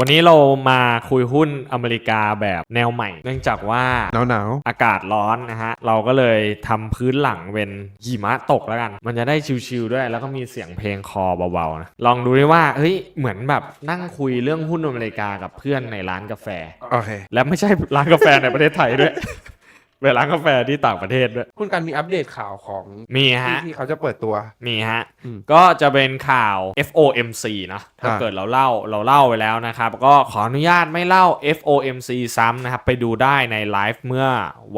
วันนี้เรามาคุยหุ้นอเมริกาแบบแนวใหม่ เนื่องจากว่าหนาวหนาวอากาศร้อนนะฮะ เราก็เลยทำพื้นหลังเป็นหิมะตกแล้วกัน มันจะได้ชิลๆด้วย แล้วก็มีเสียงเพลงคอเบาๆนะลองดูดิว่าเฮ้ยเหมือนแบบนั่งคุยเรื่องหุ้นอเมริกากับเพื่อนในร้านกาแฟโอเค และไม่ใช่ร้านกาแฟในประเทศไทยด้วย เป็นร้านกาแฟที่ต่างประเทศด้วย คุณการมีอัปเดตข่าวของมีที่ฮะ ที่เขาจะเปิดตัว มีฮะ อืมก็จะเป็นข่าว FOMC นะถ้าอ่า เกิดเราเล่าเราเล่าไปแล้วนะครับ ก็ขออนุญาตไม่เล่า FOMC ซ้ำนะครับ ไปดูได้ในไลฟ์เมื่อ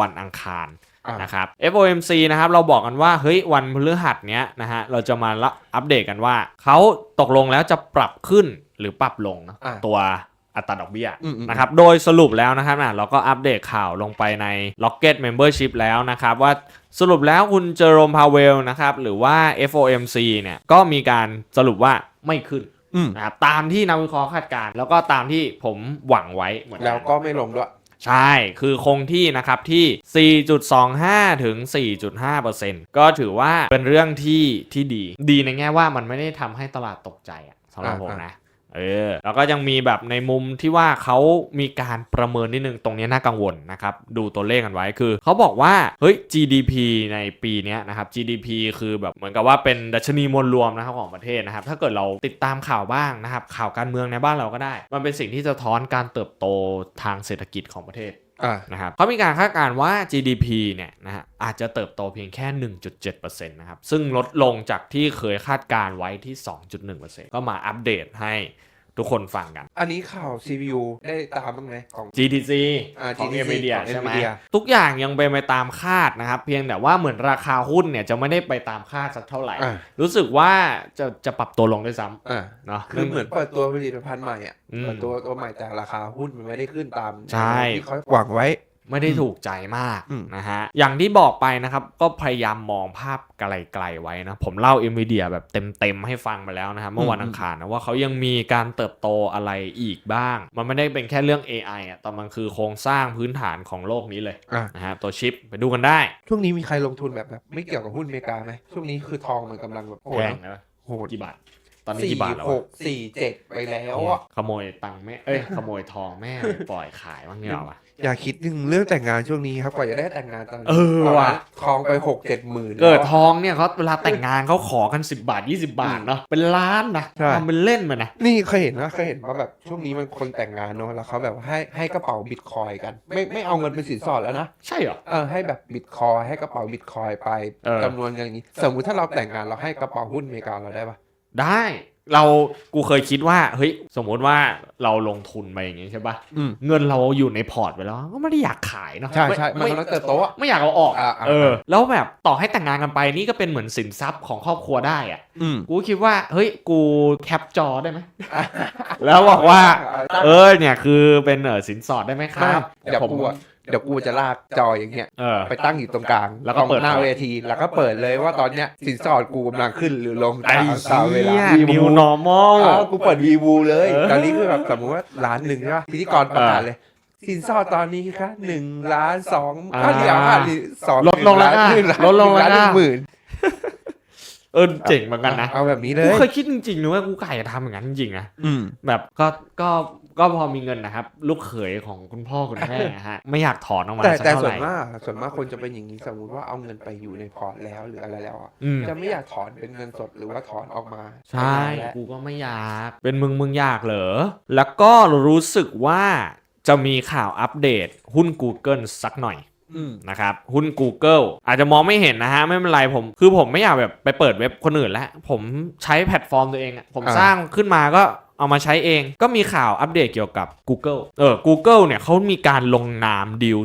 วันอังคาร อะ นะครับ FOMC นะครับเราบอกกันว่าเฮ้ยวันพฤหัสเนี้ยนะฮะเราจะมาละอัปเดตกันว่า เขาตกลงแล้วจะปรับขึ้นหรือปรับลงนะอะตัว อัตราดอกเบี้ยอืมอืมนะครับ โดยสรุปแล้วนะครับนะเราก็อัปเดตข่าวลงไปใน Rocket Membership แล้วนะครับ ว่าสรุปแล้วคุณเจอโรมพาเวลนะครับ หรือว่า FOMC เนี่ยก็มีการสรุปว่าไม่ขึ้นอืมนะครับตามที่นักวิเคราะห์คาดการณ์แล้วก็ตามที่ผมหวังไว้เหมือนกัแล้วก็ไม่ลงด้วย ใช่ คือคงที่นะครับที่ 4.25 ถึง 4.5%ก็ถือว่าเป็นเรื่องที่ที่ดี ดีในแง่ว่ามันไม่ได้ทำให้ตลาดตกใจอะสำหรับผมนะ เออแล้วก็ยังมีแบบในมุมที่ว่าเขามีการประเมินนิดนึงตรงนี้น่ากังวลนะครับ ดูตัวเลขกันไว้คือเขาบอกว่า เฮ้ย GDP ในปีนี้นะครับ GDP คือแบบเหมือนกับว่าเป็นดัชนีมวลรวมนะครับของประเทศนะครับ ถ้าเกิดเราติดตามข่าวบ้างนะครับ ข่าวการเมืองในบ้านเราก็ได้ มันเป็นสิ่งที่สะท้อนการเติบโตทางเศรษฐกิจของประเทศ นะครับเขามีการคาดการณ์ว่า GDP เนี่ยนะฮะอาจจะเติบโตเพียงแค่ 1.7%นะครับ ซึ่งลดลงจากที่เคยคาดการณ์ไว้ที่ 2.1%ก็มาอัปเดตให้ ทุกคนฟังกัน อันนี้ข่าว CPU ได้ตามบ้างไหมของ GTC อ่าของ GTC Nvidia ของใช่ไหม Nvidia ทุกอย่างยังเป็นไปตามคาดนะครับ เพียงแต่ว่าเหมือนราคาหุ้นเนี่ยจะไม่ได้ไปตามคาดสักเท่าไหร่ อ่า รู้สึกว่าจะจะปรับตัวลงด้วยซ้อ่าำเนาะ คือเหมือนเปิดตัวผลิตภัณฑ์ใหม่อะ อืมเปิดตัวตัวใหม่แต่ราคาหุ้นมันไม่ได้ขึ้นตามใช่ ที่เขาหวังไว้ ไม่ได้ถูกใจมากอืมนะฮะ อย่างที่บอกไปนะครับ ก็พยายามมองภาพไกลๆไว้นะ ผมเล่า NVIDIA แบบเต็มๆให้ฟังไปแล้วนะครับเมื่อวันอังคารนะว่าเขายังมีการเติบโตอะไรอีกบ้าง มันไม่ได้เป็นแค่เรื่อง AI อะแต่มันคือโครงสร้างพื้นฐานของโลกนี้เลยอ่านะฮะตัวชิปไปดูกันได้ ช่วงนี้มีใครลงทุนแบบแบบไม่เกี่ยวกับหุ้นอเมริกาไหมช่วงนี้คือทองมันกำลังแบบโหแพดงนะโหดกี่บาทตอนนี้สี่กี่บาทแล้วหวะกสี่เจ็ดไปแล้วอะขโมยตังค์แม่เอ้ยขโมยทองแม่ไปปล่อยขายบ้างเนี่ยเหรอวะ อย่าคิดถึงเรื่องแต่งงานช่วงนี้ครับกว่าจะได้แต่งงานตอนนี้เออว่ะ ทองไปหกเจ็ดหมื่น เกิดทองเนี่ยเขาเวลาแต่งงานเขาขอกัน 10 บาท 20 บาทเนาะเป็นล้านนะใช่ ทำเป็นเล่นไปนะ นี่เคยเห็นว่าเคยเห็นว่าแบบช่วงนี้มันคนแต่งงานเนอะแล้วเขาแบบให้ให้กระเป๋าบิตคอยกัน ไม่ไม่เอาเงินเป็นสินสอดแล้วนะใช่เหรอ เออให้แบบบิตคอยให้กระเป๋าบิตคอยไปเออ จำนวนเงินอย่างนี้ สมมติถ้าเราแต่งงานเราให้กระเป๋าหุ้นอเมริกาเราได้ปะได้ เรากูเคยคิดว่าเฮ้ยสมมติว่าเราลงทุนไปอย่างงี้ใช่ปะอืม เงินเราอยู่ในพอร์ตไปแล้ว ก็ไม่ได้อยากขายเนาะใช่ใช่มันไม่กำลังเติบโตอะ ไม่อยากเอาออกอ่าอ่าเออ แล้วแบบต่อให้แต่งงานกันไปนี่ก็เป็นเหมือนสินทรัพย์ของครอบครัวได้อะอืม กูคิดว่าเฮ้ยกูแคปจอได้ไหม แล้วบอกว่า เออเนี่ยคือเป็นเออสินสอดได้ไหมครับ เดี๋ยวผมกูอะ เดี๋ยวกูจะลากจออย่างเงี้ยเออ ไปตั้งอยู่ตรงกลางแล้วก็เปิดหน้าเวที แล้วก็เปิดเลยว่าตอนเนี้ยสินสอดกูกำลังขึ้นหรือลงไอ้ตามตามเวลาเหี้ยวี new วู normal อ้าวกูเปิดวีวูเลย เออ ตอนนี้คือแบบสมมติว่าล้านหนึ่งใช่ป่ะพิธีกรประกาศเลย สินสอดตอนนี้ค่ะหนึ่งล้านสองอ่าอ่าเดี๋ยวค่ะสองลดลงแล้วนะหนึ่งานลดลงแล้วนะหนึ่งานหนึ่งหมื่น เออเจ๋งเหมือนกันนะเอาแบบนี้เลกูยเคยคิดจริงๆนะว่ากูไก่จะทำอย่างนั้นจริงๆนะอืมแบบก็ก็ก็พอมีเงินนะครับ ลูกเขยของคุณพ่อคุณแม่นะฮะไม่อยากถอนออกมาแต่สักแต่เท่าส่ไหวนร่มากส่วนมากคนจะเป็นอย่างนี้สมมติว่าเอาเงินไปอยู่ในพอร์ตแล้วหรืออะไรแล้วอะอืมจะไม่อยากถอนเป็นเงินสดหรือว่าถอนออกมา ใช่แล้วกูก็ไม่อยากเป็นมึงมึงอยากเหรอแล้วก็รู้สึกว่าจะมีข่าวอัปเดตหุ้น Google สักหน่อยอืม นะครับหุ้น Google อาจจะมองไม่เห็นนะฮะ ไม่เป็นไรผม คือผมไม่อยากแบบไปเปิดเว็บคนอื่นแล้ว ผมใช้แพลตฟอร์มตัวเองอะผมอ่าสร้างขึ้นมาก็เอามาใช้เองก็มีข่าวอัปเดตเกี่ยวกับ Google เออ Google เนี่ยเขามีการลงนามดีล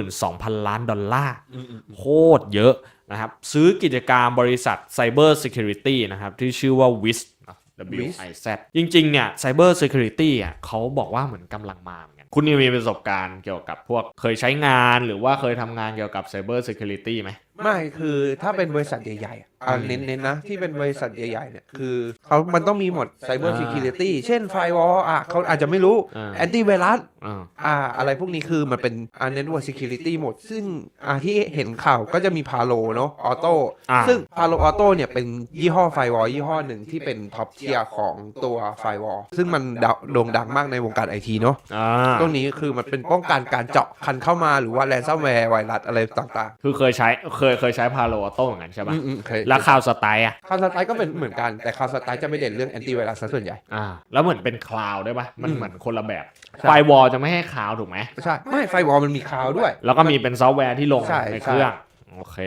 32,000 ล้านดอลลาร์อืมอืมโคตรเยอะนะครับ ซื้อกิจการบริษัท Cyber Security นะครับ ที่ชื่อว่า WIS นะ WIZ จริงๆ เนี่ย Cyber Security อะเขาบอกว่าเหมือนกำลังมาเหมือนกัน คุณนิวมีประสบการณ์เกี่ยวกับพวกเคยใช้งานหรือว่าเคยทำงานเกี่ยวกับ Cyber Security ไหม ไม่คือถ้าเป็นบริษัทใหญ่ๆอะอ่าอืมเน้นๆนะ ที่เป็นบริษัทใหญ่ ๆ เนี่ย คือเขามันต้องมีหมด Cyber อ่า Security เช่น Firewall อะเขาอาจจะไม่รู้อ่า Anti Virus อ่า อ่าอะไรพวกนี้คือมันเป็นอ่า Network Security หมด ซึ่งอ่าที่เห็นข่าวก็จะมี Palo เนาะ Auto อ่า ซึ่ง Palo Auto เนี่ยเป็นยี่ห้อ Firewall ยี่ห้อหนึ่งที่เป็นท็อปเทียร์ของตัว Firewall ซึ่งมันดาวโด่งดังมากในวงการไอทีเนาะ อ่าตรงนี้คือมันเป็นป้องกันการเจาะคันเข้ามาหรือว่าแ a นซัมแวร์ไวรัสอะไรต่างคือเคยใช้เคยเคยใช้พาโลออโต้เหมือนกันใช่ๆปะอืมๆเคยแล้วคาวสไตล์อะคาวสไตล์ก็เป็นเหมือนกันแต่คาวสไตล์จะไม่เด่นเรื่องแอนตี้ไวรัสซะส่วนใหญ่อ่าแล้วเหมือนเป็นคลาวด์ด้วยปะมันอืมเหมือนคนละแบบใช่ไฟวอลจะไม่ให้คลาวด์ถูกไหมใช่ไม่ไฟวอลมันมีคาวด้วย แล้วก็มีเป็นซอฟต์แวร์ที่ลงใช่ในใช่เครื่อง โอเค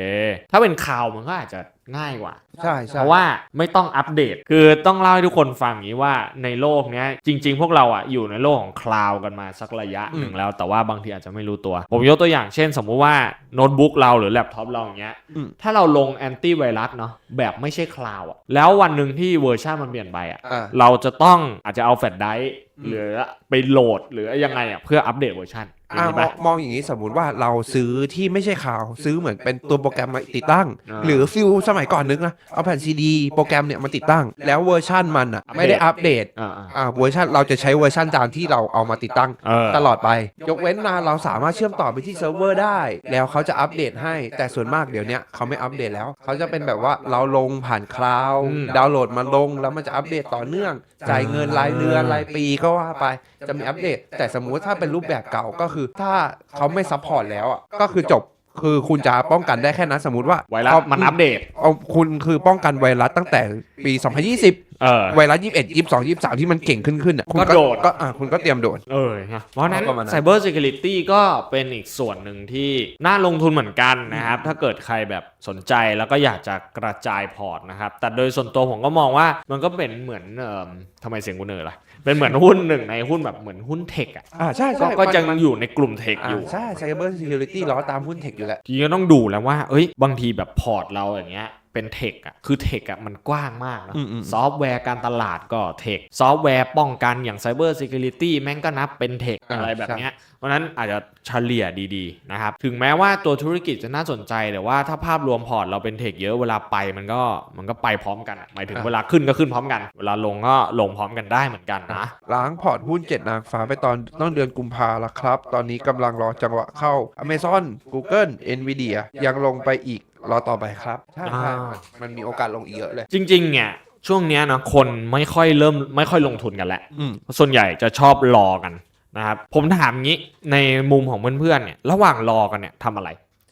ถ้าเป็นคลาวด์มันก็อาจจะง่ายกว่า ใช่ใช่เพราะว่าไม่ต้องอัปเดต คือต้องเล่าให้ทุกคนฟังอย่างนี้ว่าในโลกเนี้ยจริง ๆ พวกเราอะอยู่ในโลกของคลาวด์กันมาสักระยะหนึ่งแล้ว แต่ว่าบางทีอาจจะไม่รู้ตัว ผมยกตัวอย่างเช่น สมมุติว่าโน้ตบุ๊กเราหรือแล็ปท็อปเราอย่างเงี้ย อืม ถ้าเราลงแอนตี้ไวรัสเนาะแบบไม่ใช่คลาวด์อะแล้ววันหนึ่งที่เวอร์ชันมันเปลี่ยนไปอะ อ่า เราจะต้องอาจจะเอาแฟลชไดรฟ์อืม หรือไปโหลดหรือยังไงอะเพื่ออัปเดตเวอร์ชัน อย่างอ่านี้มปะองมองอย่างนี้สมมุติว่าเราซื้อที่ไม่ใช่ข่าว ซื้อเหมือนเป็นตัวโปรแกรมมาติดตั้ง อ่า หรือฟิลสมัยก่อนนึกนะ เอาแผ่นซีดีโปรแกรมเนี่ยมาติดตั้ง แล้วเวอร์ชันมันอะไม่ได้อัปเดตอ่าอ่าอ่าเวอร์ชันเราจะใช้เวอร์ชันตามที่เราเอามาติดตั้งเออ ตลอดไป ยกเว้นมาเราสามารถเชื่อมต่อไปที่เซิร์ฟเวอร์ได้ แล้วเขาจะอัปเดตให้ แต่ส่วนมากเดี๋ยวเนี้ยเขาไม่อัปเดตแล้ว เขาจะเป็นแบบว่าเราลงผ่านคลาวด์อืม ดาวน์โหลดมาลง แล้วมันจะอัปเดตต่อเนื่อง จ่ายเงินรายเดือนรายปีก็ว่าไป จะมีอัปเดต แต่สมมุติถ้าเป็นรูปแบบเก่าก็คือถ้าเขาไม่ซัพพอร์ตแล้วอะก็คือจบคือคุณจะป้องกันได้แค่นั้นสมมติว่าไวรัสเอามันอัปเดตเอาคุณคือป้องกันไวรัสตั้งแต่ปี 2020 เออ ไวรัส 21 22 23 ที่มันเก่งขึ้นขึ้นอะคุณก็โดด ก็อะคุณก็เตรียมโดด เออนะเพราะฉะนั้น ประมาณนั้น Cyber Security ก็เป็นอีกส่วนหนึ่งที่น่าลงทุนเหมือนกันนะครับ ถ้าเกิดใครแบบสนใจแล้วก็อยากจะกระจายพอร์ตนะครับ แต่โดยส่วนตัวผมก็มองว่ามันก็เป็นเหมือนเอ่อทำไมเสียงกูเหนื่อยล่ะ เป็นเหมือนหุ้นหนึ่งในหุ้นแบบเหมือนหุ้นเทคอะอ่าใช่ก็ใช่ก็มันยังอยู่ในกลุ่มเทคอ่าอยู่ ใช่ Cyber Security ล้อตามหุ้นเทคอยู่แหละ ทีนี้ก็ต้องดูแล้วว่า เอ้ย บางทีแบบพอร์ตเราอย่างเงี้ย เป็นเทคอะคือเทคอะมันกว้างมากนะอืมอืมซอฟต์แวร์การตลาดก็เทค ซอฟต์แวร์ป้องกันอย่าง Cyber Security แม่งก็นับเป็นเทคอ่าอะไรแบบใช่เนี้ยเพราะฉะนั้นอาจจะเฉลี่ยดีๆนะครับ ถึงแม้ว่าตัวธุรกิจจะน่าสนใจ แต่ว่าถ้าภาพรวมพอร์ตเราเป็นเทคเยอะเวลาไปมันก็มันก็ไปพร้อมกันอะหมายถึงเวลาขึ้นก็ขึ้นพร้อมกัน เวลาลงก็ลงพร้อมกันได้เหมือนกันนะล้างพอร์ตหุ้นเจ็ดนางฟ้าไปตอนต้นเดือนกุมภาแล้วครับ ตอนนี้กำลังรอจังหวะเข้า Amazon Google Nvidia ยังลงไปอีก รอต่อไปครับใช่ใช่อ่ามันมีโอกาสลงอีกเยอะเลย จริงๆเนี่ยช่วงเนี้ยนะคนไม่ค่อยเริ่มไม่ค่อยลงทุนกันแล้วอืม ส่วนใหญ่จะชอบรอกันนะครับผมถามงี้ในมุมของเพื่อนๆเนี่ยระหว่างรอกันเนี่ยทำอะไร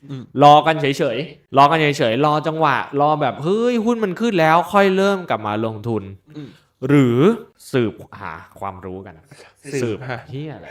อืม รอกันเฉยๆรอกันเฉยๆรอจังหวะ รอแบบเฮ้ยหุ้นมันขึ้นแล้วค่อยเริ่มกลับมาลงทุน อืม หรือสืบหาความรู้กัน สืบหาเฮียอะไร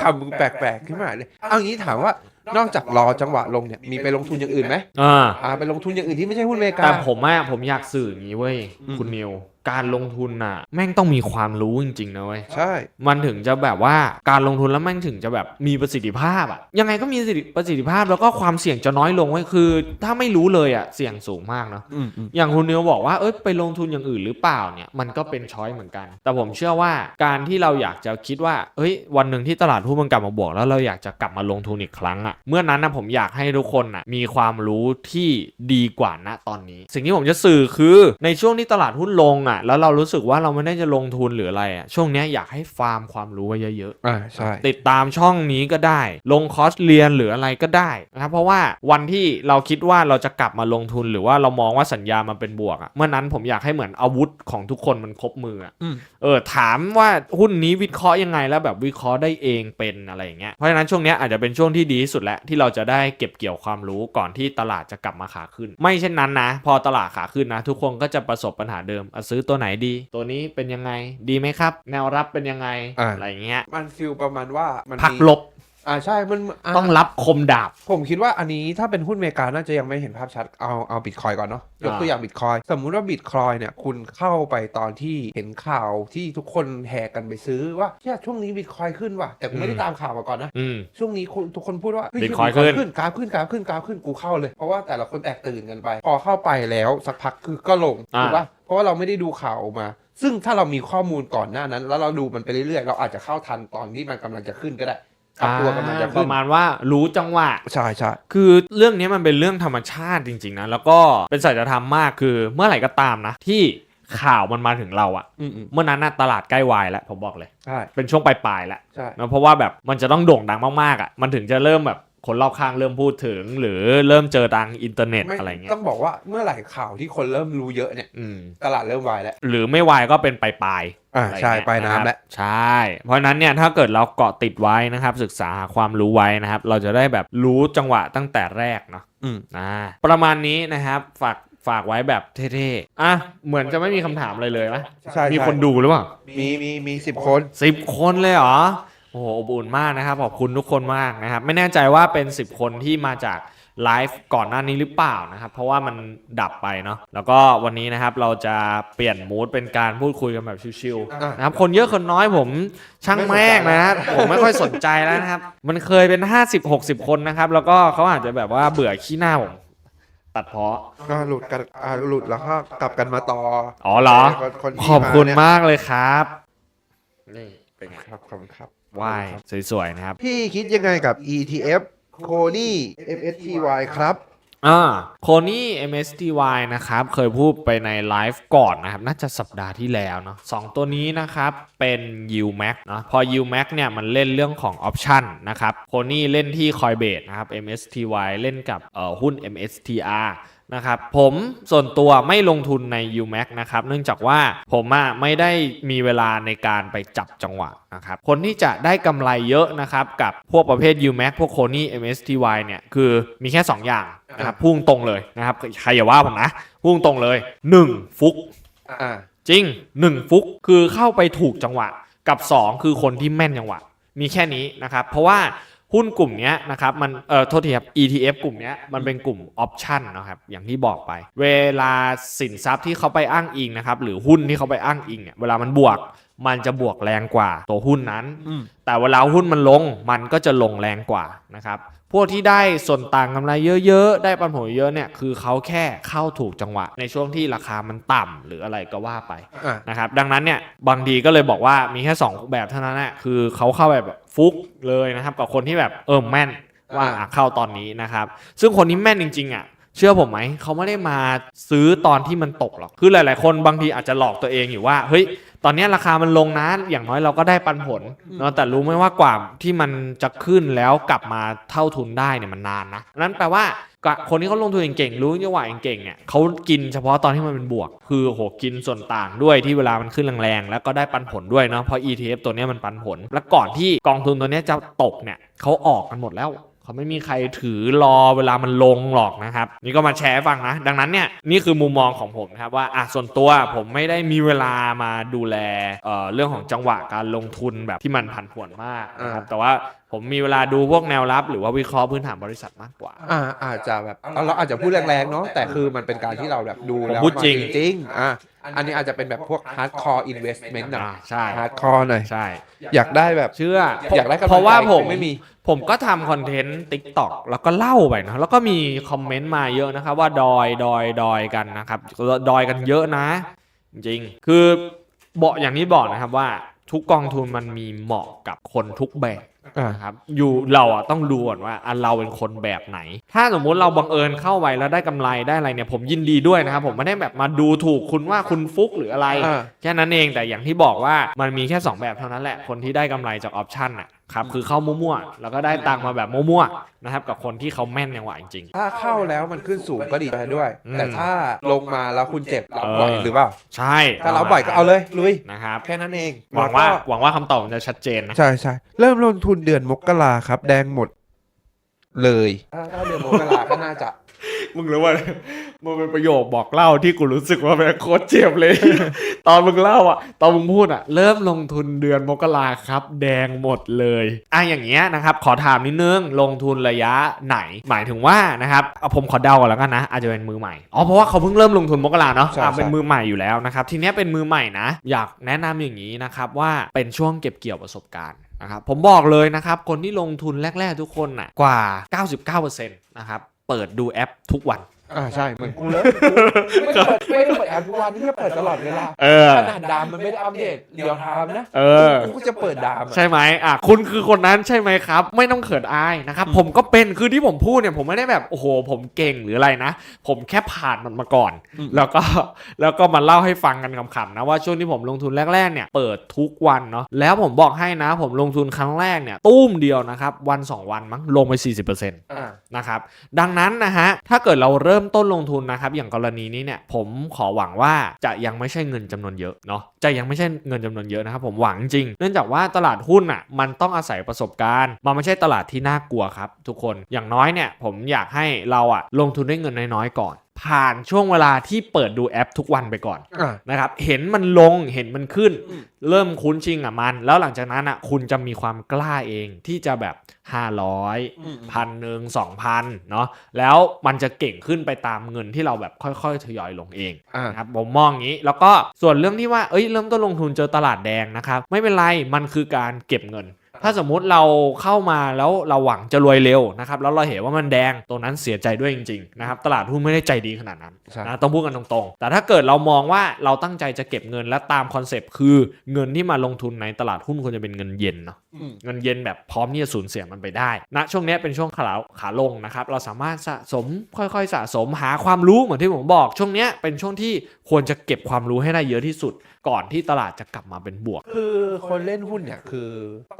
คำมึงแปลกๆขึ้นมาเลยเอางี้ถามว่านอกจากรอจังหวะลงเนี่ยมีไปลงทุนอย่างอื่นไหมอ่าอ่าไปลงทุนอย่างอื่นที่ไม่ใช่หุ้นอเมริกาแต่ผมอะผมอยากสื่ออย่างนี้เว้ยอืมคุณนิว การลงทุนน่ะ แม่งต้องมีความรู้จริงๆนะเว้ยใช่ มันถึงจะแบบว่าการลงทุนแล้วแม่งถึงจะแบบมีประสิทธิภาพอะยังไงก็มีประสิทธิภาพแล้วก็ความเสี่ยงจะน้อยลงไว้ยคือ ถ้าไม่รู้เลยอะเสี่ยงสูงมากเนาะอืมอืมอย่างคุณนิวบอกว่าเอ้ยไปลงทุนอย่างอื่นหรือเปล่าเนี่ยมันก็เป็นช้อยเหมือนกัน แต่ผมเชื่อว่าการที่เราอยากจะคิดว่าเอ้ยวันหนึ่งที่ตลาดหุ้นมันกลับมาบวกแล้วเราอยากจะกลับมาลงทุนอีกครั้งอะเมื่อนั้นนะผมอยากให้ทุกคนอะมีความรู้ที่ดีกว่าณตอนนี้ สิ่งที่ผมจะสื่อคือในช่วงที่ตลาดหุ้นลงอะแล้วเรารู้สึกว่าเราไม่ได้จะลงทุนหรืออะไรอะช่วงเนี้ยอยากให้ฟาร์มความรู้ไว้เยอะๆอ่าใช่ติดตามช่องนี้ก็ได้ ลงคอร์สเรียนหรืออะไรก็ได้นะครับเพราะว่าวันที่เราคิดว่าเราจะกลับมาลงทุนหรือว่าเรามองว่าสัญญามันเป็นบวกอะเมื่อนั้นผมอยากให้เหมือนอาวุธของทุกคนมันครบมืออะ อืม เออถามว่าหุ้นนี้วิเคราะห์ยังไงแล้วแบบวิเคราะห์ได้เองเป็นอะไรอย่างเงี้ยเพราะฉะนั้นช่วงเนี้ยอาจจะเป็นช่วงที่ดีที่สุดแล้วที่เราจะได้เก็บเกี่ยวความรู้ก่อนที่ตลาดจะกลับมาขาขึ้น ไม่เช่นนั้นนะ พอตลาดขาขึ้นนะ ทุกคนก็จะประสบปัญหาเดิมอะซื้อตัวไหนดี ตัวนี้เป็นยังไงดีไหมครับ แนวรับเป็นยังไงอ่า อะไรอย่างเงี้ย มันฟิลประมาณว่ามันผักมีลบ อ่าใช่มันอ่าต้องรับคมดาบ ผมคิดว่าอันนี้ถ้าเป็นหุ้นอเมริกาน่าจะยังไม่เห็นภาพชัดเอาเอาบิตคอยก่อนเนาะยกตัวอย่างบิตคอยสมมุติว่าบิตคอยเนี่ยคุณเข้าไปตอนที่เห็นข่าวที่ทุกคนแห่กันไปซื้อว่าเนี่ยช่วงนี้บิตคอยขึ้นว่ะแต่กูไม่ได้อืมตามข่าวมาก่อนนะ อืม ช่วงนี้คุณทุกคนพูดว่าเฮ้ย Bitcoin Bitcoin ขึ้นกราฟขึ้นกราฟขึ้นกราฟขึ้นกูเข้าเลย เพราะว่าแต่ละคนแตกตื่นกันไป พอเข้าไปแล้วสักพักคือก็ลงอ่าถูกปะเพราะว่าเราไม่ได้ดูข่าวออกมา ซึ่งถ้าเรามีข้อมูลก่อนหน้านั้น แล้วเราดูมันไปเรื่อยๆ เราอาจจะเข้าทันตอนที่มันกำลังจะขึ้นก็ได้ ปรับตัวกำลังจะปขึ้นระมาณว่ารู้จังหวะ ใช่ใช่คือเรื่องนี้มันเป็นเรื่องธรรมชาติจริง ๆ นะ แล้วก็เป็นสัจธรรมมากคือเมื่อไหร่ก็ตามนะ ที่ข่าวมันมาถึงเราอะอืมอืมเมื่อนั้นน่ะตลาดใกล้วายแล้วผมบอกเลย ใช่เป็นช่วงปลายๆแล้วใช่ นะเพราะว่าแบบมันจะต้องโด่งดังมากๆอะมันถึงจะเริ่มแบบ คนรอบข้างเริ่มพูดถึง หรือเริ่มเจอทางอินเทอร์เน็ตไม่อะไรเงี้ยต้องบอกว่าเมื่อไหร่ข่าวที่คนเริ่มรู้เยอะเนี่ยอืมตลาดเริ่มวายแล้ว หรือไม่วายก็เป็นปลายๆอ่าอะไรใช่เงี้ยปลายน้ำะครับแล้วใช่ เพราะฉะนั้นเนี่ยถ้าเกิดเราเกาะติดไว้นะครับ ศึกษาหาความรู้ไว้นะครับ เราจะได้แบบรู้จังหวะตั้งแต่แรกเนาะอืมอ่าประมาณนี้นะครับฝากฝากไว้แบบเท่ๆ อะ เหมือนจะไม่มีคำถามอะไรเลยไหมใช่มีใช่คนดูหรือเปล่า มีมีมีสิบคนสิบคนเลยเหรอ โอ้โหอบอุ่นมากนะครับ ขอบคุณทุกคนมากนะครับ ไม่แน่ใจว่าเป็น 10 คนที่มาจากไลฟ์ก่อนหน้านี้หรือเปล่านะครับ เพราะว่ามันดับไปเนาะแล้วก็วันนี้นะครับเราจะเปลี่ยนมูดเป็นการพูดคุยกันแบบชิวๆอะนะครับคนเยอะคนน้อยผมช่างแม่งนะฮะผมไม่ค่อยสนใจแล้วนะครับ มันเคยเป็น 50-60 คนนะครับ แล้วก็เขาอาจจะแบบว่าเบื่อขี้หน้าผมตัดเพาะก็หลุดกันอ่าหลุดแล้วก็กลับกันมาต่ออ๋อเหรอคนคนที่ขอบคุณเนี่ยมากเลยครับนี่เป็นไงครับขอบคุณครับ ว่ายสวยๆนะครับ พี่คิดยังไงกับ ETF โคนี่ MSTY ครับ อ่าโคนี่ MSTY นะครับ เคยพูดไปในไลฟ์ก่อนนะครับ น่าจะสัปดาห์ที่แล้วเนาะสองตัวนี้นะครับ เป็น UMAX เนอะพอ UMAX เนี่ย มันเล่นเรื่องของออปชันนะครับโคนี่เล่นที่ Coinbase นะครับ MSTY เล่นกับเอ่อหุ้น MSTR นะครับผมส่วนตัวไม่ลงทุนใน UMAX นะครับเนื่องจากว่าผมอะไม่ได้มีเวลาในการไปจับจังหวะนะครับคนที่จะได้กำไรเยอะนะครับกับพวกประเภท UMAX พวกโคนี่ MSTY เนี่ยคือมีแค่ 2 อย่างนะครับพุ่งตรงเลยนะครับใครอย่าว่าผมนะพุ่งตรงเลย 1 ฟุกอ่าจริง 1 ฟุกคือเข้าไปถูกจังหวะกับ 2 คือคนที่แม่นจังหวะ มีแค่นี้นะครับเพราะว่า หุ้นกลุ่มเนี้ยนะครับมันเอ่อโทษทีครับ ETF กลุ่มเนี้ยมันเป็นกลุ่มออปชันนะครับอย่างที่บอกไป เวลาสินทรัพย์ที่เขาไปอ้างอิงนะครับหรือหุ้นที่เขาไปอ้างอิงเนี่ยเวลามันบวกมันจะบวกแรงกว่าตัวหุ้นนั้นอืมแต่เวลาหุ้นมันลงมันก็จะลงแรงกว่านะครับ พวกที่ได้ส่วนต่างกำไรเยอะๆ ได้ปันผลเยอะเนี่ยคือเขาแค่เข้าถูกจังหวะ ในช่วงที่ราคามันต่ำหรืออะไรก็ว่าไปอ่านะครับดังนั้นเนี่ยบางทีก็เลยบอกว่ามีแค่ 2 แบบเท่านั้นแหละคือเขาเข้าแบบแบบฟุกเลยนะครับ กับคนที่แบบเออแม่นว่าอะเข้าตอนนี้นะครับ ซึ่งคนที่แม่นจริงๆอะเชื่อผมไหมเขาไม่ได้มาซื้อตอนที่มันตกหรอกคือหลาย ๆ คนบางทีอาจจะหลอกตัวเองอยู่ว่าเฮ้ย ตอนเนี้ยราคามันลงนะ อย่างน้อยเราก็ได้ปันผลเนาะแต่รู้ไหมว่ากว่าที่มันจะขึ้นแล้วกลับมาเท่าทุนได้เนี่ยมันนานนะนั้นแปลว่าก็คนที่เขาลงทุนเก่งๆรู้จังหวะเก่งๆเนี่ยเขากินเฉพาะตอนที่มันเป็นบวก คือโหกินส่วนต่างด้วยที่เวลามันขึ้นแรงๆแล้วก็ได้ปันผลด้วยเนาะเพราะ ETF ตัวเนี้ยมันปันผล แล้วก่อนที่กองทุนตัวเนี้ยจะตกเนี่ยเขาออกกันหมดแล้ว เขาไม่มีใครถือรอเวลามันลงหรอกนะครับ นี่ก็มาแชร์ให้ฟังนะ ดังนั้นเนี่ยนี่คือมุมมองของผมนะครับว่าอะส่วนตัวผมไม่ได้มีเวลามาดูแลเอ่อเรื่องของจังหวะการลงทุนแบบที่มันผันผวนมากนะครับแต่ว่า ผมมีเวลาดูพวกแนวรับ หรือว่าวิเคราะห์พื้นฐานบริษัทมากกว่า อ่าอาจจะแบบเอาเราอาจจะพูดแรงๆเนาะแต่คือมันเป็นการที่เราแบบดูแล้วผมพูดจริง จริงๆอ่าอันนี้อาจจะเป็นแบบพวก hardcore investment หน่อย อ่าใช่ hardcore หน่อยใช่ อยากได้แบบ เชื่ออยากได้กำลังใจเพราะว่าผมไม่มี ผมก็ทำคอนเทนต์ t ิ k t o k แล้วก็เล่าไปนะแล้วก็มีคอมเมนต์มาเยอะนะครับ ว่าดอยดอยดอยกันนะครับดอยกันเยอะนะ จริงๆคือบอกอย่างนี้บอกนะครับว่าทุกกองทุนมันมีเหมาะกับคนทุกแบบอ่า นะครับอยู่เราอะต้องดูก่อนว่าอันเราเป็นคนแบบไหน ถ้าสมมุติเราบังเอิญเข้าไปแล้วได้กำไรได้อะไรเนี่ยผมยินดีด้วยนะครับผมไม่ได้แบบมาดูถูกคุณว่าคุณฟุกหรืออะไรอ่าแค่นั้นเองแต่อย่างที่บอกว่ามันมีแค่ 2 แบบเท่านั้นแหละคนที่ได้กำไรจากออปชันน่ะ ครับคือเข้ามั่วๆแล้วก็ได้ตังค์มาแบบมั่วๆนะครับกับคนที่เขาแม่นอย่างหวะจริง ถ้าเข้าแล้วมันขึ้นสูงก็ดีใจด้วย อืม แต่ถ้าลงมาแล้วคุณเจ็บรับเออบ่อยหรือเปล่า ๆใช่ถ้ารับบ่อยก็เอาเลยลุย นะครับ แค่นั้นเองหวังว่าแล้ก็หวังว่าคำตอบมันจะชัดเจนนะ ใช่ใช่เริ่มลงทุนเดือนมกราครับ แดงหมด เลย ถ้าถ้าเดือนมกราก็น่าจะ มึงรู้ว่ามันเป็นประโยคบอกเล่าที่กูรู้สึกว่าแม่งโคตรเจ็บเลย ตอนมึงเล่าอะ ตอนมึงพูดอะ เริ่มลงทุนเดือนมกราครับ แดงหมดเลยอะอย่างเงี้ยนะครับ ขอถามนิดนึงลงทุนระยะไหน หมายถึงว่านะครับเอาผมขอเดาก่อนแล้วกันนะ อาจจะเป็นมือใหม่อ๋อเพราะว่าเขาเพิ่งเริ่มลงทุนมกราเนาะใช่อะเป็นใช่มือใหม่อยู่แล้วนะครับ ทีเนี้ยเป็นมือใหม่นะ อยากแนะนำอย่างนี้นะครับว่าเป็นช่วงเก็บเกี่ยวประสบการณ์นะครับผมบอกเลยนะครับคนที่ลงทุนแรก ๆ ทุกคนน่ะกว่า 99%นะครับ เปิดดูแอปทุกวัน อ่าใช่เหมือนกูเลยกูไม่เปิดไม่ได้เปิดแอปทุกวันนี่ก็เปิดตลอดเวลาเออขนาดดามมันไม่ได้อัปเดตเดี๋ยวทำนะเออกูก็จะเปิดดามอะใช่ไหมอะคุณคือคนนั้นใช่ไหมครับ ไม่ต้องเขินอายนะครับผมก็เป็นคือที่ผมพูดเนี่ยผมไม่ได้แบบโอ้โห ผมเก่งหรืออะไรนะ ผมแค่ผ่านมันมาก่อน แล้วก็แล้วก็มาเล่าให้ฟังกันขำๆนะว่าช่วงที่ผมลงทุนแรกๆเนี่ยเปิดทุกวันเนาะแล้วผมบอกให้นะ ผมลงทุนครั้งแรกเนี่ยตุ้มเดียวนะครับวันสองวันมั้งลงไป 40%อ่านะครับดังนั้นนะฮะถ้าเกิดเราเริ่มต้นลงทุนนะครับ อย่างกรณีนี้เนี่ยผมขอหวังว่าจะยังไม่ใช่เงินจำนวนเยอะเนาะจะยังไม่ใช่เงินจำนวนเยอะนะครับผมหวังจริง เนื่องจากว่าตลาดหุ้นอะมันต้องอาศัยประสบการณ์ มันไม่ใช่ตลาดที่น่ากลัวครับ ทุกคนอย่างน้อยเนี่ยผมอยากให้เราอะลงทุนด้วยเงินน้อยๆก่อน ผ่านช่วงเวลาที่เปิดดูแอปทุกวันไปก่อนอ่านะครับเห็นมันลงเห็นมันขึ้น อืม เริ่มคุ้นชิงกับมัน แล้วหลังจากนั้นอะคุณจะมีความกล้าเองที่จะแบบ 500พันหนึ่งสองพันเนาะแล้วมันจะเก่งขึ้นไปตามเงินที่เราแบบค่อยๆทยอยลงเอง อ่า นะครับผมมองอย่างนี้แล้วก็ส่วนเรื่องที่ว่าเอ้ยเริ่มต้นลงทุนเจอตลาดแดงนะครับ ไม่เป็นไรมันคือการเก็บเงิน ถ้าสมมุติเราเข้ามาแล้วเราหวังจะรวยเร็วนะครับแล้วเราเห็นว่ามันแดงตรงนั้นเสียใจด้วยจริงๆนะครับตลาดหุ้นไม่ได้ใจดีขนาดนั้นใช่นะต้องพูดกันตรงๆ แต่ถ้าเกิดเรามองว่าเราตั้งใจจะเก็บเงินและตามคอนเซปต์คือเงินที่มาลงทุนในตลาดหุ้นควรจะเป็นเงินเย็นเนาะอืมเงินเย็นแบบพร้อมที่จะสูญเสียมันไปได้ณช่วงนี้เป็นช่วงขาขาลงนะครับเราสามารถสะสมค่อยๆ สะสมหาความรู้เหมือนที่ผมบอกช่วงเนี้ยเป็นช่วงที่ควรจะเก็บความรู้ให้ได้เยอะที่สุด ก่อนที่ตลาดจะกลับมาเป็นบวก คือคนเล่นหุ้นเนี่ยคือ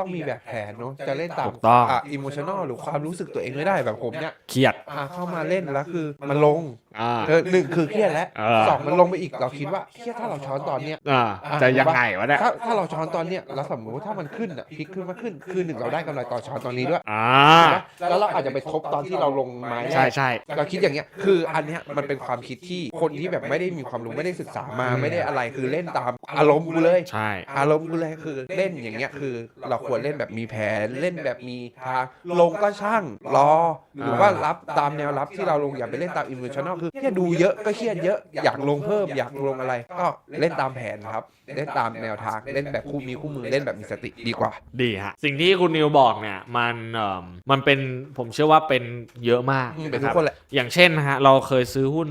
ต้องมีแบบแผนเนาะจะเล่นตามถูกต้องอะอิโมชันอลหรือความรู้สึกตัวเองไม่ได้แบบผมเนี่ยเครียด อ่าเข้ามาเล่นแล้วคือมันลง อ่า เออหนึ่งคือเครียดแล้วเออ สองมันลงไปอีกเราคิดว่าเครียดถ้าเราช้อนตอนเนี้ย อ่าจะยังไงวะเนี่ยถ้าถ้าเราช้อนตอนเนี้ยแล้วสมมติว่าถ้ามันขึ้นอะพลิกขึ้นมาขึ้น คือหนึ่งเราได้กำไรต่อช้อนตอนนี้ด้วยอ่าถูกไหมแล้วเราอาจจะไปทบตอนที่เราลงไม้แรกใช่ใช่ เราคิดอย่างเงี้ยคืออันเนี้ยมันเป็นความคิดที่คนที่แบบไม่ได้มีความรู้ไม่ได้ศึกษามาไม่ได้อะไรคือเล่นตามอารมณ์กูเลย ใช่ อารมณ์กูเลยคือเล่นอย่างเงี้ยคือ เราควรเล่นแบบมีแผนเล่นแบบมีทางลงก็ช่างรอ หรือว่ารับตามแนวรับที่เราลงอย่าไปเล่นตามอิม o ชัน a ลคือแค่ดูเยอะก็เครียดเยอะอยากลงเพิ่มอยากลงอะไร ก็เล่นตามแผนครับ เล่นตามแนวทางเล่นแบบคู่มีคู่มือเล่นแบบมีสติดีกว่า ดีฮะสิ่งที่คุณนิวบอกเนี่ยมันเอ่อมันเป็นผมเชื่อว่าเป็นเยอะมากอืมเป็นนะทุคกรับคนแหละ อย่างเช่นนะฮะเราเคยซื้อหุ้น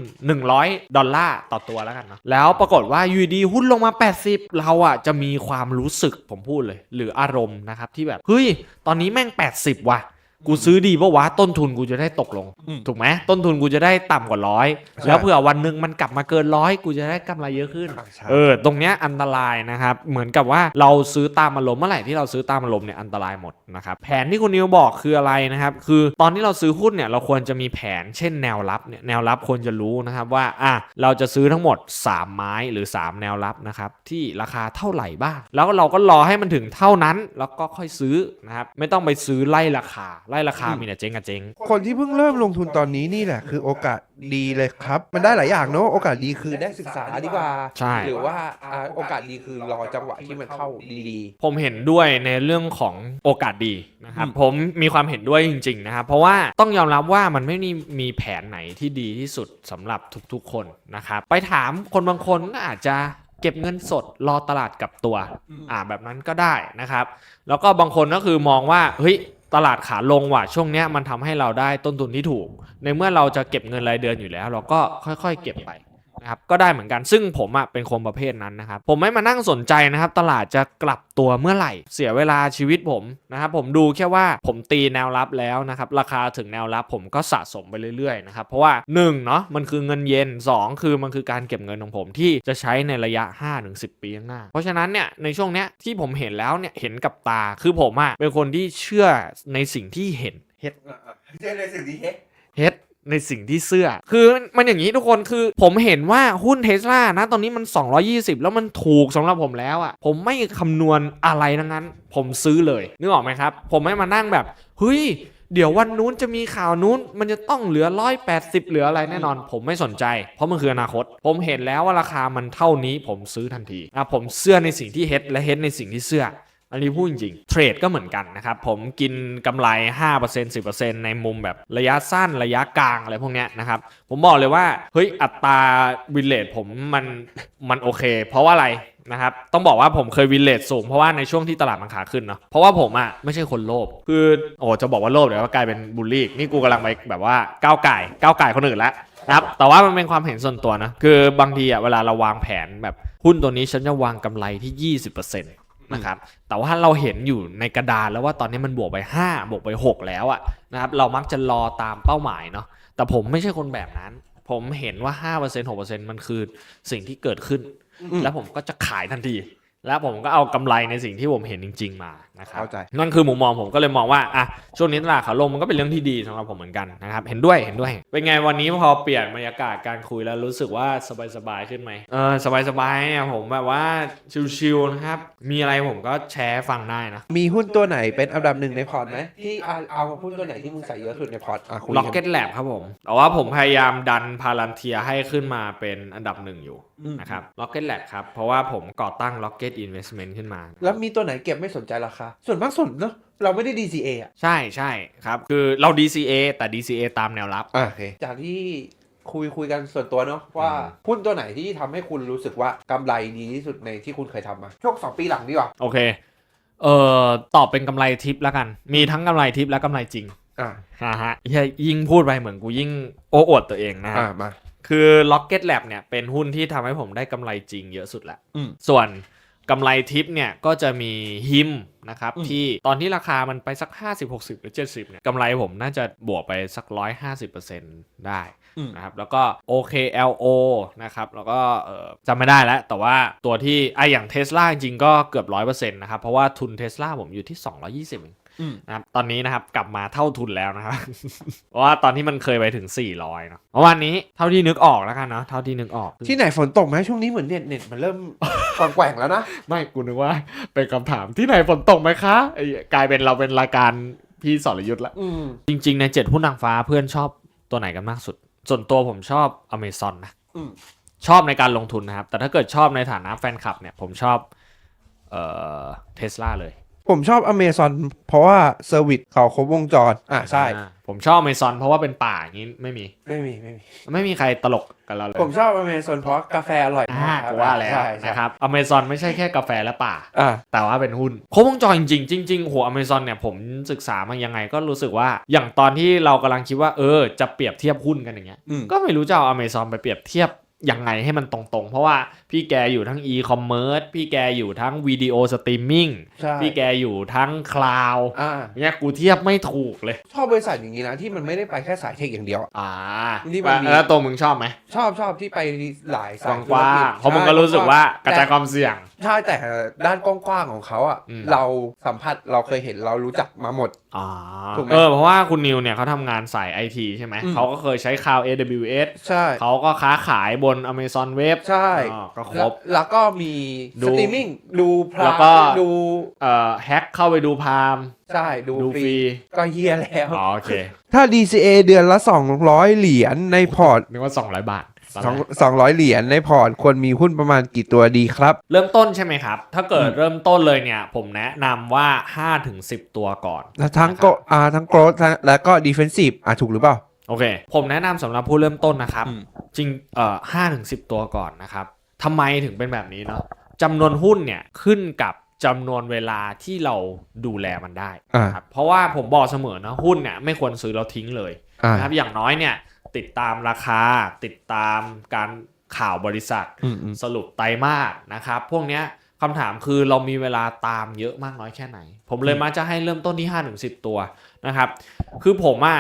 100 ดอลลาร์ต่อตัวแล้วกันเนาะแล้วปรากฏว่าอยู่ดีหุ้นลงมา 80 เราอะจะมีความรู้สึกผมพูดเลย หรืออารมณ์นะครับที่แบบ เฮ้ย ตอนนี้แม่ง 80 ว่ะ กูซื้อดีปะวะต้นทุนกูจะได้ตกลง อืม ถูกไหมต้นทุนกูจะได้ต่ำกว่าร้อยใช่แล้วเผื่อวันหนึ่งมันกลับมาเกินร้อยกูจะได้กำไรเยอะขึ้นอ่าใช่ เออ ตรงเนี้ยอันตรายนะครับ เหมือนกับว่าเราซื้อตามอารมณ์เมื่อไหร่ที่เราซื้อตามอารมณ์เนี่ยอันตรายหมดนะครับ แผนที่คุณนิวบอกคืออะไรนะครับ คือตอนที่เราซื้อหุ้นเนี่ยเราควรจะมีแผน เช่นแนวรับเนี่ย แนวรับควรจะรู้นะครับว่า อะ เราจะซื้อทั้งหมด 3 ไม้หรือ 3 แนวรับนะครับที่ราคาเท่าไหร่บ้าง แล้วเราก็รอให้มันถึงเท่านั้นแล้วก็ค่อยซื้อนะครับ ไม่ต้องไปซื้อไล่ราคาไล่ราคามีแต่เจ๊งกับเจ๊ง คนที่เพิ่งเริ่มลงทุนตอนนี้นี่แหละคือโอกาสดีเลยครับ มันได้หลายอย่างเนอะโอกาสดีคือได้ศึกษาดีกว่าใช่ หรือว่าอ่าโอกาสดีคือรอจังหวะที่มันเข้าดีผมเห็นด้วยในเรื่องของโอกาสดีนะครับผมมีความเห็นด้วยจริง ๆ นะครับ เพราะว่าต้องยอมรับว่ามันไม่มีมีแผนไหนที่ดีที่สุดสำหรับทุกๆคนนะครับ ไปถามคนบางคนก็อาจจะเก็บเงินสดรอตลาดกลับตัว อ่าแบบนั้นก็ได้นะครับ แล้วก็บางคนก็คือมองว่าเฮ้ย ตลาดขาลงว่ะช่วงเนี้ยมันทำให้เราได้ต้นทุนที่ถูก ในเมื่อเราจะเก็บเงินรายเดือนอยู่แล้ว เราก็ค่อยๆ เก็บไป นะครับก็ได้เหมือนกันซึ่งผมอะเป็นคนประเภทนั้นนะครับผมไม่มานั่งสนใจนะครับ ตลาดจะกลับตัวเมื่อไหร่ เสียเวลาชีวิตผมนะครับผมดูแค่ว่าผมตีแนวรับแล้วนะครับราคาถึงแนวรับผมก็สะสมไปเรื่อยๆนะครับเพราะว่า1เนาะมันคือเงินเย็น 2 คือมันคือการเก็บเงินของผมที่จะใช้ในระยะ 5-10 ปีข้างหน้า เพราะฉะนั้นเนี่ยในช่วงเนี้ยที่ผมเห็นแล้วเนี่ยเห็นกับตาคือผมอะเป็นคนที่เชื่อในสิ่งที่เห็นๆเฮ็ดเจ๊เลยสิ่งที่เฮ็ดเฮ็ด ในสิ่งที่เสื้อ คือมันอย่างนี้ทุกคนคือผมเห็นว่าหุ้นเทสลานะตอนนี้มัน 220 แล้วมันถูกสำหรับผมแล้วอะ่ะ ผมไม่คำนวณอะไรทั้งนั้น ผมซื้อเลยนึกออกไหมครับ ผมไม่มานั่งแบบเฮ้ยเดี๋ยววันนู้นจะมีข่าวนู้นมันจะต้องเหลือ 180 เหลืออะไรแน่นอน ผมไม่สนใจ เพราะมันคืออนาคต ผมเห็นแล้วว่าราคามันเท่านี้ผมซื้อทันทีอะผมเสื้อในสิ่งที่เฮ็ดและเฮ็ดในสิ่งที่เสื้อ อันนี้พูดจริงๆเทรดก็เหมือนกันนะครับ ผมกินกำไร 5% 10%ในมุมแบบระยะสั้นระยะกลางอะไรพวกเนี้ยนะครับ ผมบอกเลยว่า เฮ้ย อัตราวินเลทผมมันมันโอเค เพราะว่าอะไรนะครับ ต้องบอกว่าผมเคยวินเลทสูงเพราะว่าในช่วงที่ตลาดมันขาขึ้นเนาะ เพราะว่าผมอะไม่ใช่คนโลภ คือโอ้จะบอกว่าโลภเดี๋ยวก็กลายเป็นบูลลี่ นี่กูกำลังไปแบบว่าก้าวไก่ก้าวไก่คนอื่นละนะครับ แต่ว่ามันเป็นความเห็นส่วนตัวนะ คือบางทีอะเวลาเราวางแผนแบบหุ้นตัวนี้ฉันจะวางกำไรที่ 20% นะครับแต่ว่าเราเห็นอยู่ในกระดานแล้วว่าตอนนี้มันบวกไป 5 บวกไป 6 แล้วอะนะครับเรามักจะรอตามเป้าหมายเนาะแต่ผมไม่ใช่คนแบบนั้น ผมเห็นว่า 5% 6%มันคือสิ่งที่เกิดขึ้นอืมแล้วผมก็จะขายทันที แล้วผมก็เอากำไรในสิ่งที่ผมเห็นจริง ๆ มา นะครับเข้าใจนั่นคือมุมมองผมก็เลยมองว่าอะช่วงนี้ตลาดขาลงมันก็เป็นเรื่องที่ดีสำหรับผมเหมือนกันนะครับเห็นด้วยเห็นด้วย เป็นไงวันนี้พอเปลี่ยนบรรยากาศการคุยแล้วรู้สึกว่าสบายๆขึ้นไหมเออสบายๆเนี่ยผมแบบว่าชิลๆนะครับมีอะไรผมก็แชร์ให้ฟังได้นะมีหุ้นตัวไหนเป็นอันดับหนึ่งในพอร์ตไหมที่เอาเอาหุ้นตัวไหนที่มึงใส่เยอะสุดในพอร์ตอะคุยล็อกเก็ตแลบครับผมแต่ว่าผมพยายามดันพาลันเทียให้ขึ้นมาเป็นอันดับหนึ่งอยู่อืมนะครับล็อกเก็ตแลบครับเพราะว่าผมก่อตั้งล็อกเก็ตอินเวสเมนต์ขึ้นมา แล้วมีตัวไหนเก็บไม่สนใจราคาส่วนมากสนเนอะเราไม่ได้ DCA อะใช่ใช่ครับ คือเรา DCA แต่ DCA ตามแนวรับ อ่าโอเค จากที่คุยคุยกันส่วนตัวเนาะว่าอืม หุ้นตัวไหนที่ทำให้คุณรู้สึกว่ากำไรดีที่สุดในที่คุณเคยทำมาช่วงสองปีหลังดีกว่าโอเค เอ่อ ตอบเป็นกำไรทิปแล้วกัน มีทั้งกำไรทิปและกำไรจริงอ่านะฮะเหี้ยยิ่งพูดไปเหมือนกูยิ่งโอ้อวดตัวเองนะฮะ อ่ามา คือ Rocket Lab เนี่ยเป็นหุ้นที่ทำให้ผมได้กำไรจริงเยอะสุดแหละ อืม ส่วน กำไรทิปเนี่ยก็จะมีฮิมนะครับอืมที่ตอนที่ราคามันไปสัก 50 60 หรือ 70เนี่ยกำไรผมน่าจะบวกไปสัก 150%ได้อืมนะครับแล้วก็ OKLO นะครับแล้วก็เอ่อจำไม่ได้แล้ว แต่ว่าตัวที่ไอะอย่างเทสลาจริงๆก็เกือบ 100%นะครับ เพราะว่าทุนเทสลาผมอยู่ที่ 220เองอืม นะครับตอนนี้นะครับกลับมาเท่าทุนแล้วนะครับเพราะว่าตอนที่มันเคยไปถึง 400เนาะเมื่อวานนี้เท่าที่นึกออกแล้วกันเนาะเท่าที่นึกออก ที่ไหนฝนตกไหมช่วงนี้เหมือนเน็ตเน็ตมันเริ่มแกว่งๆแล้วนะ ไม่กูนึกว่าเป็นคำถามที่ไหนฝนตกไหมคะไอ้กลายเป็นเราเป็นรายการพี่สรยุทธ์ละอืมจริง ๆ ใน7หุ้นนางฟ้าเพื่อนชอบตัวไหนกันมากสุด ส่วนตัวผมชอบ Amazon นะอืมชอบในการลงทุนนะครับ แต่ถ้าเกิดชอบในฐานะแฟนคลับเนี่ยผมชอบเอ่อเทสลาเลย ผมชอบอเมซอนเพราะว่าเซอร์วิสเขาครบวงจร อ่าใช่ อ่าผมชอบ Amazon เพราะว่าเป็นป่าอย่างนี้ไม่มี ไม่มีไม่มี ไม่มีใครตลกกับเราเลยผมชอบอเมซอนเพราะกาแฟอร่อยอ่ามากกูว่าแล้วใช่ใช่นะครับ Amazon ไม่ใช่แค่กาแฟและป่า อ่าแต่ว่าเป็นหุ้นครบวงจรจริงๆ จริงๆหัวอเมซอนเนี่ยผมศึกษามายังไงก็รู้สึกว่าอย่างตอนที่เรากำลังคิดว่าเออจะเปรียบเทียบหุ้นกันอย่างเงี้ยอืม ก็ไม่รู้จะเอาอเมซอนไปเปรียบเทียบยังไงให้มันตรงๆ เพราะว่าพี่แกอยู่ทั้ง e-commerce พี่แกอยู่ทั้งวิดีโอสตรีมมิ่งใช่พี่แกอยู่ทั้งคลาวอ่าเนี่ยกูเทียบไม่ถูกเลย ชอบบริษัทอย่างนี้นะที่มันไม่ได้ไปแค่สายเทคอย่างเดียว อ่าที่มันมีแล้วตัวมึงชอบไหม ชอบชอบที่ไปหลายกสายว้างธุรกิจๆเพราะมึงก็รู้สึกว่ากระจายความเสี่ยง ใช่แต่ด้านกว้างๆของเขาอะอืมเราสัมผัสเราเคยเห็นเรารู้จักมาหมดอ่าถูกไหมเออเพราะว่าคุณนิวเนี่ยเขาทำงานสายไอทีใช่ไหมอืมเขาก็เคยใช้คลาว AWS ใช่เขาก็ค้าขายบน Amazon Web ใช่อ๋อก็ครแล้วบแล้วก็มีดู สตรีมมิ่งดูพราแล้วก็ดูเอ่อแฮ็กเข้าไปดูพามใช่ดูดูฟฟรี รีก็เฮียแล้ว อ๋อโอเค ถ้า DCA เดือนละ 200 เหรียญในพอร์ตนึกว่า 200 บาทตอนแรกสองสองร้อยเหรียญในพอร์ตควรมีหุ้นประมาณกี่ตัวดีครับ เริ่มต้นใช่ไหมครับ ถ้าเกิดเริ่มต้นเลยเนี่ย ผมแนะนำว่า 5-10ถึง10ตัวก่อนแล้วทั้งนะครับก็อ่าทั้งโกรธแล้วก็ดีเฟนซีฟอะถูกหรือเปล่า โอเค ผมแนะนำสำหรับผู้เริ่มต้นนะครับ อืม จริงเอ่อห้าถึงสิตัวก่อนนะครับ ทำไมถึงเป็นแบบนี้เนาะจำนวนหุ้นเนี่ยขึ้นกับจำนวนเวลาที่เราดูแลมันได้อ่าครับเพราะว่าผมบอกเสมอนะหุ้นเนี่ยไม่ควรซื้อเราทิ้งเลยอ่านะครับอย่างน้อยเนี่ยติดตามราคาติดตามการข่าวบริษัทอืมอืมสรุปไตรมาสนะครับ พวกเนี้ยคำถามคือเรามีเวลาตามเยอะมากน้อยแค่ไหน ผมเลยมาจะให้เริ่มต้นที่5ถึง10ตัวนะครับ คือผมอะ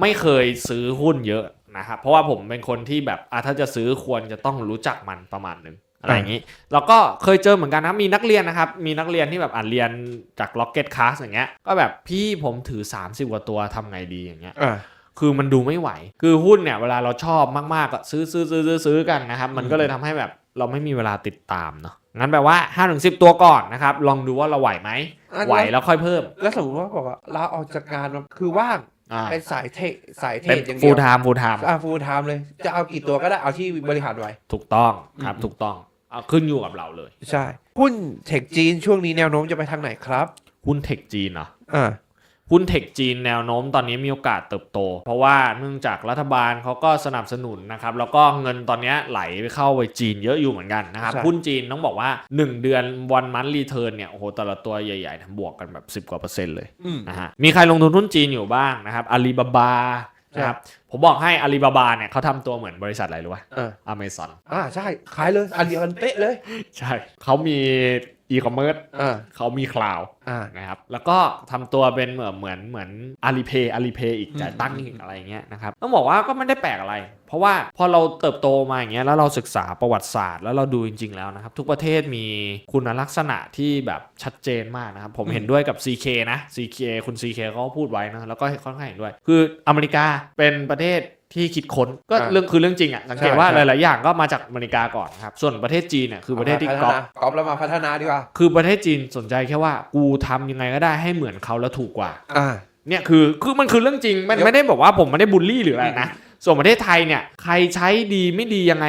ไม่เคยซื้อหุ้นเยอะ นะครับเพราะว่าผมเป็นคนที่แบบอะถ้าจะซื้อควรจะต้องรู้จักมันประมาณหนึ่งอะไรอย่างนี้แล้วก็เคยเจอเหมือนกันนะมีนักเรียนนะครับ มีนักเรียนที่แบบอ่านเรียนจาก Rocket Class อย่างเงี้ย ก็แบบพี่ผมถือ 30กว่าตัวทำไงดีอย่างเงี้ยอ่าคือมันดูไม่ไหว คือหุ้นเนี่ยเวลาเราชอบมากๆก็ซื้อซื้อซื้อซื้อซื้อกันนะครับ มันก็เลยทำให้แบบเราไม่มีเวลาติดตามเนาะงั้นแปลว่า5้าถึงสิตัวก่อนนะครับ ลองดูว่าเราไหวไหมอันไหวแล้วค่อยเพิ่ม แล้วสมมติว่าบอกว่าลาออกจากงานมาคือว่างอ่า เป็นสายเทคสายเทเป็นคอย่างเดีฟูยลวไทม์ฟูลไทม์อ่าฟูลไทม์เลย จะเอากี่ตัวก็ได้เอาที่บริหารไว้ถูกต้องครับอืมถูกต้องเอาขึ้นอยู่กับเราเลย ใช่ หุ้นเทคจีนช่วงนี้แนวโน้มจะไปทางไหนครับ หุ้นเทคจีนเหรออ่า หุ้นเทคจีนแนวโน้มตอนนี้มีโอกาสเติบโต เพราะว่าเนื่องจากรัฐบาลเขาก็สนับสนุนนะครับแล้วก็เงินตอนนี้ไหลไปเข้าไปจีนเยอะอยู่เหมือนกันนะครับใช่หุ้นจีนต้องบอกว่า 1 เดือนวันมันรีเทิร์นเนี่ยโอ้โหแต่ละตัวใหญ่ๆทำบวกกันแบบ 10 กว่าเปอร์เซ็นต์เลยอืมนะฮะมีใครลงทุนหุ้นจีนอยู่บ้างนะครับอาลีบาบานะครับผมบอกให้อาลีบาบาเนี่ยเขาทำตัวเหมือนบริษัทอะไรรู้ป่ะเอออเมซอนอ่าใช่ขายเลยอันเดียวกันเป๊ะเลย ใช่เขามี อีคอมเมิร์ซอ่า เขามีคลาวอ่า นะครับแล้วก็ทำตัวเป็นเหมือนเหมือนเหมือนอาลีเพย์อาลีเพย์อีกอืมจ่ายตั้งค์อีกอะไรอย่างเงี้ยนะครับต้องบอกว่าก็ไม่ได้แปลกอะไร เพราะว่าพอเราเติบโตมาอย่างเงี้ยแล้วเราศึกษาประวัติศาสตร์แล้วเราดูจริง ๆ แล้วนะครับ ทุกประเทศมีคุณลักษณะที่แบบชัดเจนมากนะครับ ผมเห็นด้วยกับ CK นะ CK คุณ CK เขาก็พูดไว้นะแล้วก็ค่อนข้างเห็นด้วย คืออเมริกาเป็นประเทศ ที่คิดค้นก็อ่าเรื่องคือเรื่องจริงอะสังเกตใช่ว่าใช่หลายๆอย่างก็มาจากอเมริกาก่อนครับส่วนประเทศจีนเนี่ยคือประเทศที่พัฒก๊อปนากอบแล้วมาพัฒนาดีกว่าคือประเทศจีนสนใจแค่ว่ากูทำยังไงก็ได้ให้เหมือนเขาแล้วถูกกว่าอ่าเนี่ยคือคือมันคือเรื่องจริงมันเดี๋ยวไม่ได้บอกว่าผมไม่ได้บูลลี่หรืออะไรนะ ส่วนประเทศไทยเนี่ยใครใช้ดีไม่ดียังไง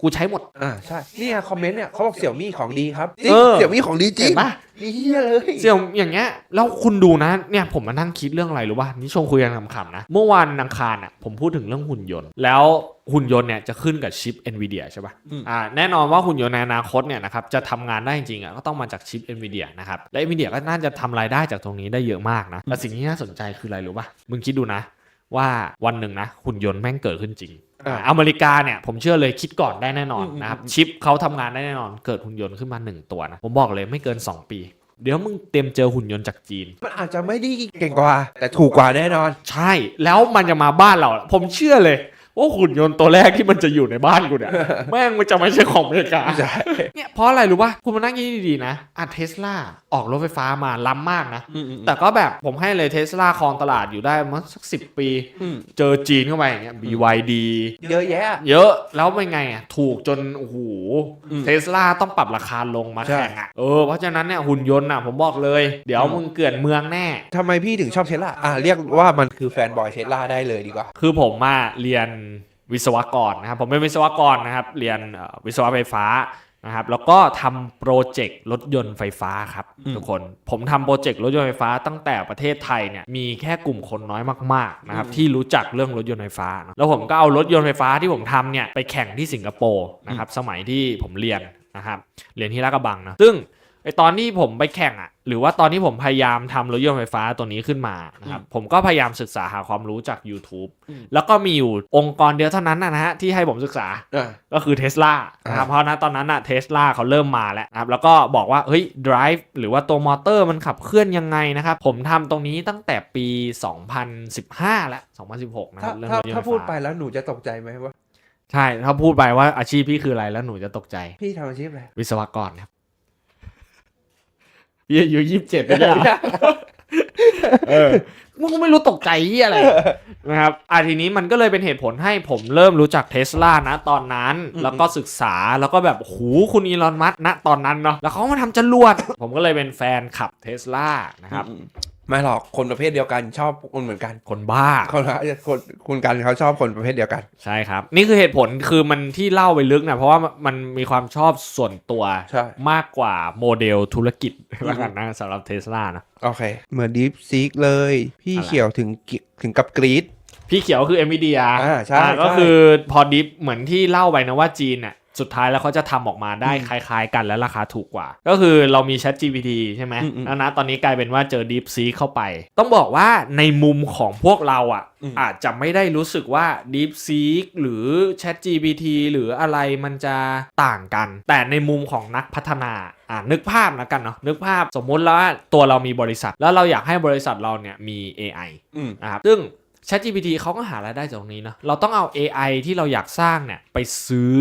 กูใช้หมด อ่าใช่นี่ไงคอมเมนต์เนี่ยเขาบอกเสี่ยวมี่ของดีครับเออ เสี่ยวมี่ของดีจริเห็งนปะ ดีเหี้ยเลยเสี่ยวอย่างเงี้ยแล้วคุณดูนะเนี่ยผมมานั่งคิดเรื่องอะไรรู้ป่ะนี่ชงคุยกันขำๆนะ เมื่อวานอังคารอะผมพูดถึงเรื่องหุ่นยนต์ แล้วหุ่นยนต์เนี่ยจะขึ้นกับชิป NVIDIA ใช่ป่ะอ่าแน่นอนว่าหุ่นยนต์ในอนาคตเนี่ยนะครับจะทำงานได้จริงๆอะก็ต้องมาจากชิป NVIDIA นะครับและ NVIDIA ก็น่าจะทำรายได้จากตรงนี้ได้เยอะมากนะแต่สิ่งที่น่าสนใจคืออะไรรู้ป่ะมึงคิดดูนะ ว่าวันหนึ่งนะหุ่นยนต์แม่งเกิดขึ้นจริงอ่าอ่าอเมริกาเนี่ยผมเชื่อเลยคิดก่อนได้แน่นอนอืมนะครับอืมชิปเขาทำงานได้แน่นอนเกิดหุ่นยนต์ขึ้นมาหนึ่งตัวนะผมบอกเลยไม่เกิน 2 ปี เดี๋ยวมึงเตรียมเจอหุ่นยนต์จากจีน มันอาจจะไม่ได้เก่งกว่า แต่ถูกกว่าแน่นอน ใช่แล้วมันจะมาบ้านเรา ผมเชื่อเลย ว่าหุ่นยนต์ตัวแรกที่มันจะอยู่ในบ้านกูเนี่ยแม่งมันจะไม่ใช่ของอเมริกาใช่เนี่ยเพราะอะไรรู้ป่ะคุณมานั่งคิดดีๆนะอะเทสลาออกรถไฟฟ้ามาล้ำมากนะ แต่ก็แบบผมให้เลยเทสลาครองตลาดอยู่ได้มาสักสิปีอืมเจอจีนเข้าไปอย่างเงี้ย BYD เยอะแยะ เยอะแล้วเป็นไงอะถูกจนโอ้โหอืมเทสลาต้องปรับราคาลงมาใช่แข่งอะเออเพราะฉะนั้นเนี่ยหุ่นยนต์อะผมบอกเลย เดี๋ยวอืมมึงเกลื่อนเมืองแน่ทำไมพี่ถึงชอบเทสลาอ่าเรียกว่ามันคือแฟนบอยเทสลาได้เลยดีกว่า คือผมมาเรียน วิศวกรนะครับผมเป็นวิศวกรนะครับเรียนเอ่อวิศวะไฟฟ้านะครับแล้วก็ทำโปรเจกต์รถยนต์ไฟฟ้าครับอืมทุกคนผมทำโปรเจกต์รถยนต์ไฟฟ้าตั้งแต่ประเทศไทยเนี่ยมีแค่กลุ่มคนน้อยมากๆนะครับที่รู้จักเรื่องรถยนต์ไฟฟ้าเนอะแล้วผมก็เอารถยนต์ไฟฟ้าที่ผมทำเนี่ยไปแข่งที่สิงคโปร์นะครับสมัยที่ผมเรียนนะครับเรียนที่ลาดกระบังนะซึ่งไอตอนที่ผมไปแข่งอะหรือว่าตอนที่ผมพยายามทำรถยนต์ไฟฟ้าตัวนี้ขึ้นมานะครับผมก็พยายามศึกษาหาความรู้จาก YouTube แล้วก็มีอยู่องค์กรเดียวเท่านั้นนะฮะที่ให้ผมศึกษาอ่าก็คือเท s l a นะครับอ่าเพราะนะตอนนั้นอะเท s l a เขาเริ่มมาแล้วนะครับแล้วก็บอกว่าเฮ้ย drive หรือว่าตัวมอเตอร์มันขับเคลื่อนยังไงนะครับ ผมทำตรงนี้ตั้งแต่ปี 2015 แล้ว 2016 นะคถ้ารับเรื่องถ้ารถยนต์ถ้าฟฟ้พูดไปแล้วหนูจะตกใจไหมว่าใช่ถ้าพูดไปว่าอาชีพพี่คืออะไรแล้วหนูจะตกใจ พี่ทำอาชีพอะไรวิศวกรครับ พี่อายุยี่สิบเจ็ดไม่ใช่เหรอเออมึงก็ไม่รู้ตกใจเหียอะไรนะครับอะทีนี้มันก็เลยเป็นเหตุผลให้ผมเริ่มรู้จักเทสลานะตอนนั้นอืมแล้วก็ศึกษาแล้วก็แบบโหูคุณอีลอนมัสก์ณตอนนั้นเนาะแล้วเขามาทำจรวด ผมก็เลยเป็นแฟนขับเทสลานะครับอืม ไม่หรอกคนประเภทเดียวกันชอบคนเหมือนกันคนบ้าเขาคนคุณกันเขาชอบคนประเภทเดียวกัน ใช่ครับ นี่คือเหตุผลคือมันที่เล่าไปลึกนะเพราะว่ามันมีความชอบส่วนตัวใช่มากกว่าโมเดลธุรกิจแล้วกันนะสำหรับเทสลานะ โอเค เหมือนดีฟซีกเลย พี่อะไรเขียวถึงกิถึงกับกรีดพี่เขียวคือ NVIDIA อ่าใช่อ่าก็ใช่คือพอดิฟเหมือนที่เล่าไปนะว่าจีนเนี่ย สุดท้ายแล้วเขาจะทำออกมาได้อืมคล้าย ๆ กันและราคาถูกกว่า ก็คือเรามี Chat GPT ใช่ไหมอืมอืมแล้วนะตอนนี้กลายเป็นว่าเจอ Deep Seek เข้าไป ต้องบอกว่าในมุมของพวกเราอะอืมอาจจะไม่ได้รู้สึกว่า Deep Seek หรือ Chat GPT หรืออะไรมันจะต่างกัน แต่ในมุมของนักพัฒนาอ่านึกภาพนะกันเนาะนึกภาพสมมุติแล้วว่าตัวเรามีบริษัท แล้วเราอยากให้บริษัทเราเนี่ยมี AI อืมนะครับซึ่ง ChatGPT เขาก็หารายได้จากตรงนี้เนาะเราต้องเอา AI ที่เราอยากสร้างเนี่ยไปซื้อ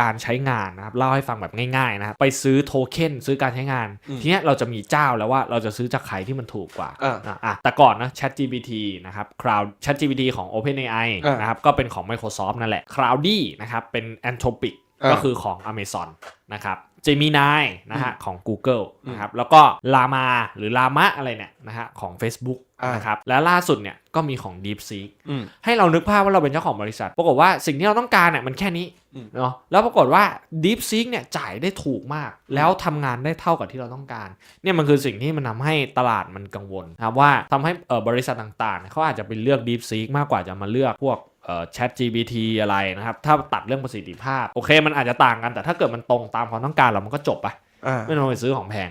การใช้งานนะครับเล่าให้ฟังแบบง่ายๆนะครับไปซื้อโทเค็นซื้อการใช้งานอืมทีเนี้ยเราจะมีเจ้าแล้วว่าเราจะซื้อจากใครที่มันถูกกว่าอ่าอะอะแต่ก่อนนะ ChatGPT นะครับ Cloud ChatGPT ของ OpenAI อ่านนะครับก็เป็นของ Microsoft นั่นแหละ Cloudy นะครับเป็น Anthropic อ่าก็คือของ Amazon นะครับ Gemini นะฮะของ Google อืมนะครับแล้วก็ Llama หรือ Llama อะไรเนี่ยนะฮะของ Facebook อ่า นนะครับและล่าสุดเนี่ยก็มีของ DeepSeek อืมให้เรานึกภาพว่าเราเป็นเจ้าของบริษัท ปรากฏว่าสิ่งที่เราต้องการเนี่ยมันแค่นี้อืมเนาะแล้วปรากฏว่า DeepSeek เนี่ยจ่ายได้ถูกมาก แล้วทำงานได้เท่ากับที่เราต้องการเนี่ยมันคือสิ่งที่มันทำให้ตลาดมันกังวลนะครับว่าทำให้เอ่อบริษัทต่างๆเนี่ยเขาอาจจะไปเลือก DeepSeek มากกว่าจะมาเลือกพวกเอ่อ Chat GPT อะไรนะครับ ถ้าตัดเรื่องประสิทธิภาพ โอเค มันอาจจะต่างกันแต่ถ้าเกิดมันตรงตามความต้องการเรามันก็จบไปอ่าไม่ต้องไปซื้อของแพง